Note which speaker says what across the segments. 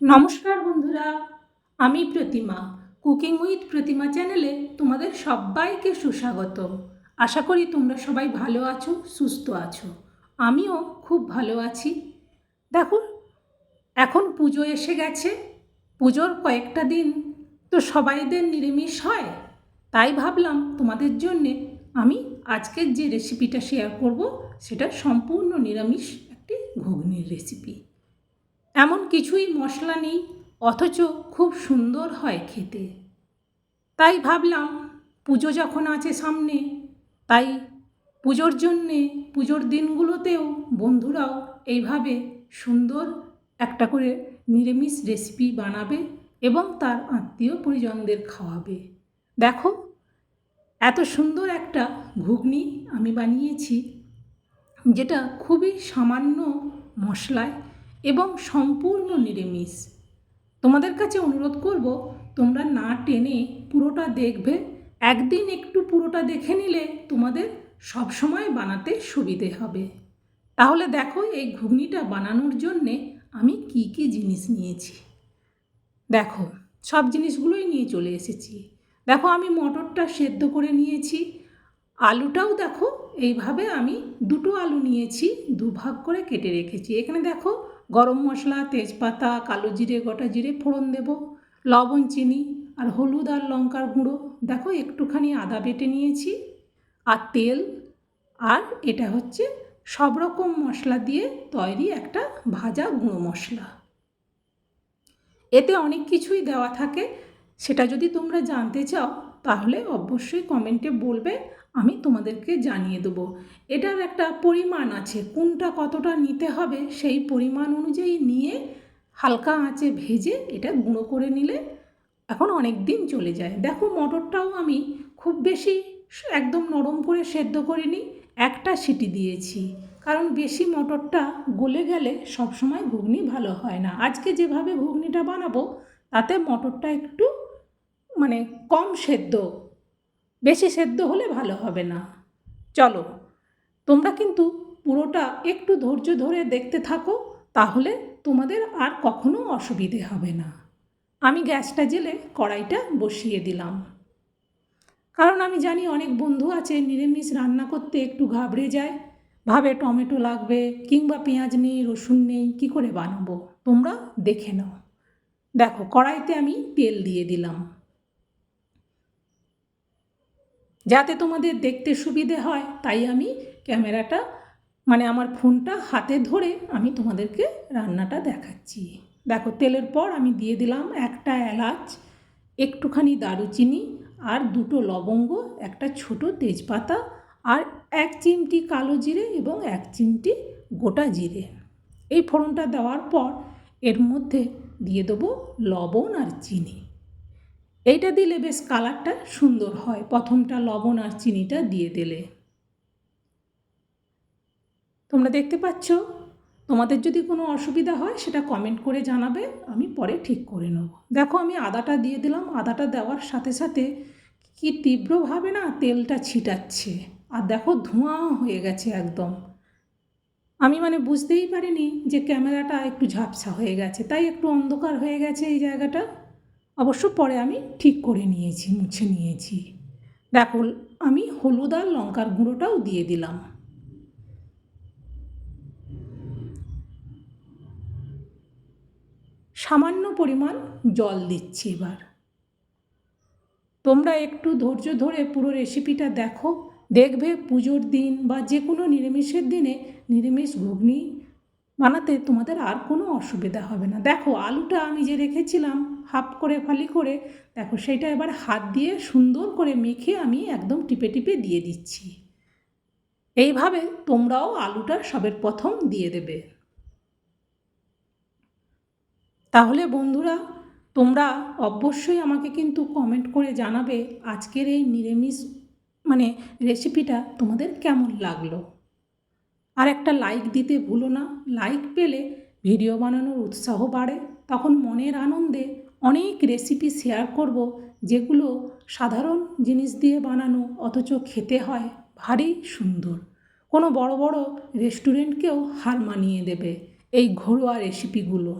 Speaker 1: নমস্কার বন্ধুরা, আমি প্রতিমা, কুকিং উইথ প্রতিমা চ্যানেলে তোমাদের সবাইকে সুস্বাগত আশা করি তোমরা সবাই ভালো আছো, সুস্থ আছো। আমিও খুব ভালো আছি। দেখো, এখন পুজো এসে গেছে, পুজোর কয়েকটা দিন তো সবাইদের নিরামিষ হয়। তাই ভাবলাম তোমাদের জন্যে আমি আজকের যে রেসিপিটা শেয়ার করব, সেটা সম্পূর্ণ নিরামিষ একটি ঘুগনির রেসিপি এমন কিছুই মশলা নেই, অথচ খুব সুন্দর হয় খেতে। তাই ভাবলাম, পুজো যখন আছে সামনে, তাই পুজোর জন্যে, পুজোর দিনগুলোতেও বন্ধুরাও এইভাবে সুন্দর একটা করে নিরামিষ রেসিপি বানাবে এবং তার আত্মীয় পরিজনদের খাওয়াবে। দেখো, এত সুন্দর একটা ঘুগনি আমি বানিয়েছি, যেটা খুবই সামান্য মশলায় এবং সম্পূর্ণ নিরামিষ। তোমাদের কাছে অনুরোধ করব, তোমরা না টেনে পুরোটা দেখবে। একদিন একটু পুরোটা দেখে নিলে তোমাদের সব সময় বানাতে সুবিধে হবে। তাহলে দেখো এই ঘুগনিটা বানানোর জন্যে আমি কি কি জিনিস নিয়েছি। দেখো, সব জিনিসগুলোই নিয়ে চলে এসেছি। দেখো, আমি মটরটা সেদ্ধ করে নিয়েছি। আলুটাও দেখো, এইভাবে আমি দুটো আলু নিয়েছি, দুভাগ করে কেটে রেখেছি। এখানে দেখো গরম মশলা, তেজপাতা, কালো জিরে, গোটা জিরে ফোড়ন দেব, লবণ, চিনি আর হলুদ আর লঙ্কার গুঁড়ো। দেখো, একটুখানি আদা বেটে নিয়েছি আর তেল। আর এটা হচ্ছে সব রকম মশলা দিয়ে তৈরি একটা ভাজা গুঁড়ো মশলা। এতে অনেক কিছুই দেওয়া থাকে। সেটা যদি তোমরা জানতে চাও, তাহলে অবশ্যই কমেন্টে বলবে। আমি তোমাদেরকে জানিয়ে দেবো। এটার একটা পরিমাণ আছে, কোনটা কতটা নিতে হবে সেই পরিমাণ অনুযায়ী নিয়ে হালকা আঁচে ভেজে এটা গুঁড়ো করে নিলে এখন অনেক দিন চলে যায়। দেখো মটরটাও আমি খুব বেশি একদম নরম করে সেদ্ধ করিনি, একটা সিটি দিয়েছি। কারণ বেশি মটরটা গলে গেলে সবসময় ঘুগনি ভালো হয় না। আজকে যেভাবে ঘুগনিটা বানাবো, তাতে মটরটা একটু মানে কম সেদ্ধ। বেশি সেদ্ধ হলে ভালো হবে না। চলো, তোমরা কিন্তু পুরোটা একটু ধৈর্য ধরে দেখতে থাকো, তাহলে তোমাদের আর কখনো অসুবিধে হবে না। আমি গ্যাসটা জেলে কড়াইটা বসিয়ে দিলাম। কারণ আমি জানি অনেক বন্ধু আছে, নিরামিষ রান্না করতে একটু ঘাবড়ে যায়। ভাবে টমেটো লাগবে কিংবা পেঁয়াজ নেই, রসুন নেই, কী করে বানাবো? তোমরা দেখে নাও। দেখো, কড়াইতে আমি তেল দিয়ে দিলাম। যাতে তোমাদের দেখতে সুবিধে হয়, তাই আমি ক্যামেরাটা মানে আমার ফোনটা হাতে ধরে আমি তোমাদেরকে রান্নাটা দেখাচ্ছি। দেখো, তেলের পর আমি দিয়ে দিলাম একটা এলাচ, একটুখানি দারুচিনি আর দুটো লবঙ্গ, একটা ছোট তেজপাতা আর এক চিমটি কালো জিরে এবং এক চিমটি গোটা জিরে। এই ফোড়নটা দেওয়ার পর এর মধ্যে দিয়ে দেবো লবণ আর চিনি। এইটা দিলে বেশ কালারটা সুন্দর হয়। প্রথমটা লবণ আর চিনিটা দিয়ে দিলে। তোমরা দেখতে পাচ্ছ? তোমাদের যদি কোনো অসুবিধা হয়, সেটা কমেন্ট করে জানাবে। আমি পরে ঠিক করে নেব। দেখো, আমি আদাটা দিয়ে দিলাম। আদাটা দেওয়ার সাথে সাথে কি তীব্রভাবে না তেলটা ছিটাচ্ছে। আর দেখো, ধোঁয়া হয়ে গেছে একদম। আমি মানে বুঝতেই পারিনি যে ক্যামেরাটা একটু ঝাপসা হয়ে গেছে। তাই একটু অন্ধকার হয়ে গেছে এই জায়গাটা। অবশ্য পরে আমি ঠিক করে নিয়েছি, মুছে নিয়েছি। দেখো, আমি হলুদ আর লঙ্কার গুঁড়োটাও দিয়ে দিলাম। সামান্য পরিমাণ জল দিচ্ছি এবার। তোমরা একটু ধৈর্য ধরে পুরো রেসিপিটা দেখো। দেখবে পুজোর দিন বা যে কোনো নিরামিষের দিনে নিরামিষ ঘুগনি বানাতে তোমাদের আর কোনো অসুবিধা হবে না। দেখো, আলুটা আমি যে রেখেছিলাম হাফ করে ফালি করে, দেখো সেটা এবার হাত দিয়ে সুন্দর করে মেখে আমি একদম টিপে টিপে দিয়ে দিচ্ছি। এইভাবে তোমরাও আলুটা সবের প্রথম দিয়ে দেবে। তাহলে বন্ধুরা, তোমরা অবশ্যই আমাকে কিন্তু কমেন্ট করে জানাবে আজকের এই নিরামিষ মানে রেসিপিটা তোমাদের কেমন লাগল। আর একটা লাইক দিতে ভুলো না। লাইক পেলে ভিডিও বানানোর উৎসাহ বাড়ে, তখন মনের আনন্দে অনেক রেসিপি শেয়ার করব যেগুলো সাধারণ জিনিস দিয়ে বানানো, অথচ খেতে হয় ভারী সুন্দর। কোনো বড় বড় রেস্টুরেন্টকেও হার মানিয়ে দেবে এই ঘরোয়া রেসিপিগুলো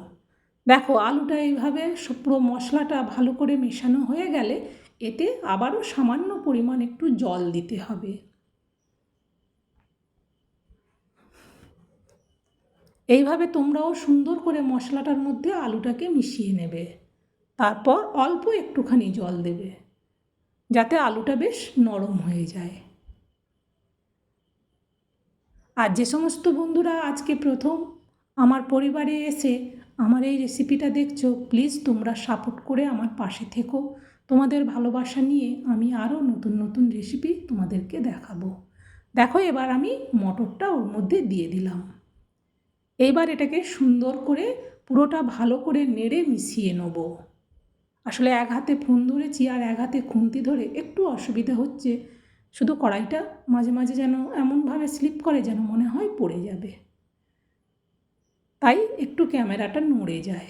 Speaker 1: দেখো, আলুটা এইভাবে পুরো মশলাটা ভালো করে মেশানো হয়ে গেলে এতে আবারও সামান্য পরিমাণ একটু জল দিতে হবে। এইভাবে তোমরাও সুন্দর করে মশলাটার মধ্যে আলুটাকে মিশিয়ে নেবে। তারপর অল্প একটুখানি জল দেবে, যাতে আলুটা বেশ নরম হয়ে যায়। আর যে সমস্ত বন্ধুরা আজকে প্রথম আমার পরিবারে এসে আমার এই রেসিপিটা দেখছ প্লিজ তোমরা সাপোর্ট করে আমার পাশে থেকো। তোমাদের ভালোবাসা নিয়ে আমি আরও নতুন নতুন রেসিপি তোমাদেরকে দেখাবো। দেখো, এবার আমি মটরটা ওর মধ্যে দিয়ে দিলাম। এইবার এটাকে সুন্দর করে পুরোটা ভালো করে নেড়ে মিশিয়ে নেব। আসলে এক হাতে ফোন ধরেছি আর এক হাতে খুন্তি ধরে একটু অসুবিধা হচ্ছে। শুধু কড়াইটা মাঝে মাঝে যেন এমনভাবে স্লিপ করে যেন মনে হয় পড়ে যাবে। তাই একটু ক্যামেরাটা নড়ে যায়।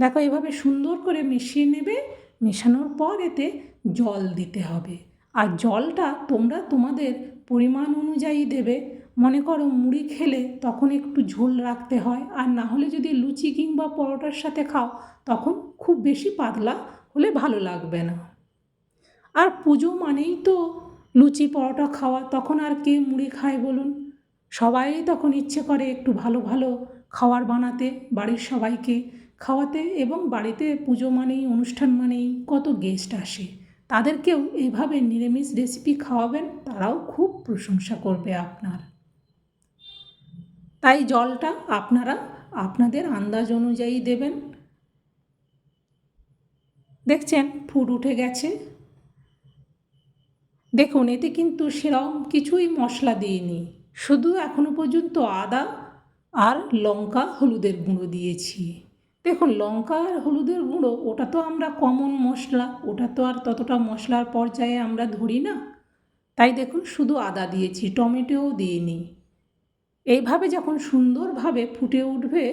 Speaker 1: দেখো এভাবে সুন্দর করে মিশিয়ে নেবে, মেশানোর পর এতে জল দিতে হবে। আর জলটা তোমরা তোমাদের পরিমাণ অনুযায়ী দেবে। মনে করো মুড়ি খেলে তখন একটু ঝোল রাখতে হয়, আর না হলে যদি লুচি কিংবা পরোটার সাথে খাও, তখন খুব বেশি পাতলা হলে ভালো লাগবে না। আর পুজো মানেই তো লুচি, পরোটা খাওয়া, তখন আর কে মুড়ি খায় বলুন? সবাই তখন ইচ্ছে করে একটু ভালো ভালো খাবার বানাতে, বাড়ির সবাইকে খাওয়াতে এবং বাড়িতে পুজো মানেই, অনুষ্ঠান মানেই কত গেস্ট আসে। তাদেরকেও এইভাবে নিরামিষ রেসিপি খাওয়াবেন, তারাও খুব প্রশংসা করবে আপনার। তাই জলটা আপনারা আপনাদের আন্দাজ অনুযায়ী দেবেন। দেখছেন? ফুট উঠে গেছে। দেখুন, এতে কিন্তু সেরকম কিছুই মশলা দিইনি। শুধু এখনও পর্যন্ত আদা আর লঙ্কা হলুদের গুঁড়ো দিয়েছি। দেখুন, লঙ্কা আর হলুদের গুঁড়ো, ওটা তো আমরা কমন মশলা, ওটা তো আর ততটা মশলার পর্যায়ে আমরা ধরি না। তাই দেখুন, শুধু আদা দিয়েছি, টমেটোও দিইনি। এইভাবে যখন সুন্দরভাবে ফুটে উঠবে,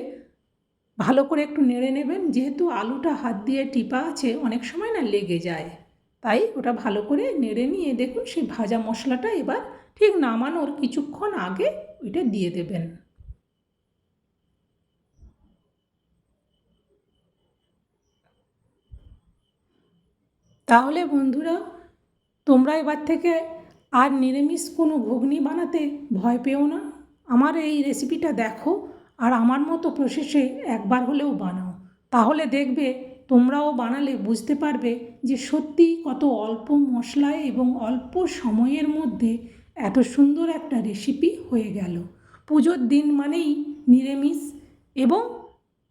Speaker 1: ভালো করে একটু নেড়ে নেবেন, যেহেতু আলুটা হাত দিয়ে টিপা আছে, অনেক সময় না লেগে যায়। তাই ওটা ভালো করে নেড়ে নিয়ে দেখুন, সেই ভাজা মশলাটা এবার ঠিক নামানোর কিছুক্ষণ আগে ওইটা দিয়ে দেবেন। তাহলে বন্ধুরা, তোমরা এবার থেকে আর নিরামিষ কোনো ঘুগনি বানাতে ভয় পেও না। আমার এই রেসিপিটা দেখো আর আমার মতো প্রসেসে একবার হলেও বানাও। তাহলে দেখবে তোমরাও বানালে বুঝতে পারবে যে সত্যি কত অল্প মশলায় এবং অল্প সময়ের মধ্যে এত সুন্দর একটা রেসিপি হয়ে গেল। পুজোর দিন মানেই নিরামিষ এবং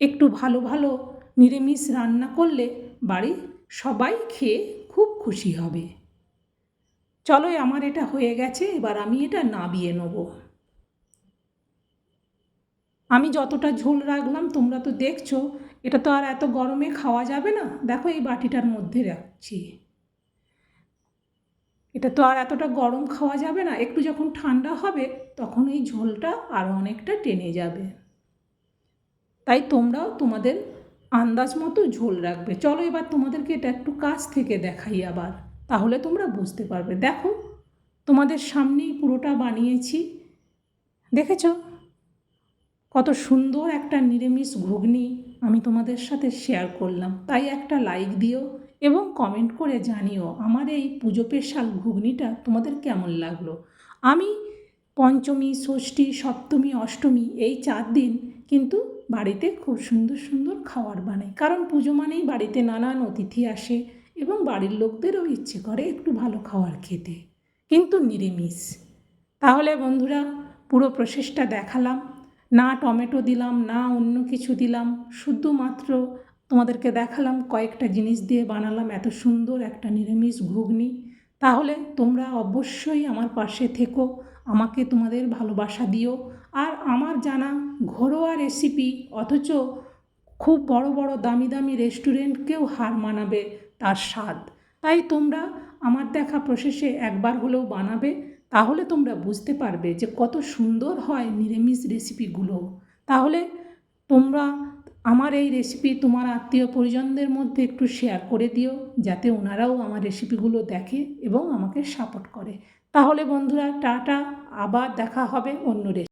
Speaker 1: একটু ভালো ভালো নিরামিষ রান্না করলে বাড়ির সবাই খেয়ে খুব খুশি হবে। চলো আমার এটা হয়ে গেছে, এবার আমি এটা নাবিয়ে নেব। আমি যতটা ঝোল রাখলাম, তোমরা তো দেখছ, এটা তো আর এত গরমে খাওয়া যাবে না। দেখো এই বাটিটার মধ্যে রাখছি। এটা তো আর এতটা গরম খাওয়া যাবে না। একটু যখন ঠান্ডা হবে, তখন এই ঝোলটা আরও অনেকটা টেনে যাবে। তাই তোমরাও তোমাদের আন্দাজ মতো ঝোল রাখবে। চলো এবার তোমাদেরকে এটা একটু কাছ থেকে দেখাই আবার। তাহলে তোমরা বুঝতে পারবে। দেখো, তোমাদের সামনেই পুরোটা বানিয়েছি। দেখেছ? কত সুন্দর একটা নিরামিষ ঘুগনি আমি তোমাদের সাথে শেয়ার করলাম। তাই একটা লাইক দিও এবং কমেন্ট করে জানিও আমার এই পুজো স্পেশাল ঘুগনিটা তোমাদের কেমন লাগল। আমি পঞ্চমী, ষষ্ঠী, সপ্তমী, অষ্টমী এই চার দিন কিন্তু বাড়িতে খুব সুন্দর সুন্দর খাবার বানাই। কারণ পুজো মানেই বাড়িতে নানান অতিথি আসে এবং বাড়ির লোকদেরও ইচ্ছে করে একটু ভালো খাবার খেতে। কিন্তু নিরামিষ। তাহলে বন্ধুরা পুরো প্রসেসটা দেখালাম। না টমেটো দিলাম, না অন্য কিছু দিলাম, শুধুমাত্র তোমাদেরকে দেখালাম কয়েকটা জিনিস দিয়ে বানালাম এত সুন্দর একটা নিরামিষ ঘুগনি। তাহলে তোমরা অবশ্যই আমার পাশে থেকো, আমাকে তোমাদের ভালোবাসা দিও। আর আমার জানা ঘরোয়া রেসিপি অথচ খুব বড় বড় দামি দামি রেস্টুরেন্টকেও হার মানাবে তার স্বাদ। তাই তোমরা আমার দেখা প্রসেসে একবার হলেও বানাবে। তাহলে তোমরা বুঝতে পারবে যে কত সুন্দর হয় নিরামিষ রেসিপিগুলো। তাহলে তোমরা আমার এই রেসিপি তোমার আত্মীয় পরিজনদের মধ্যে একটু শেয়ার করে দিও, যাতে ওনারাও আমার রেসিপিগুলো দেখে এবং আমাকে সাপোর্ট করে। তাহলে বন্ধুরা, টাটা, আবার দেখা হবে অন্য রেসিপি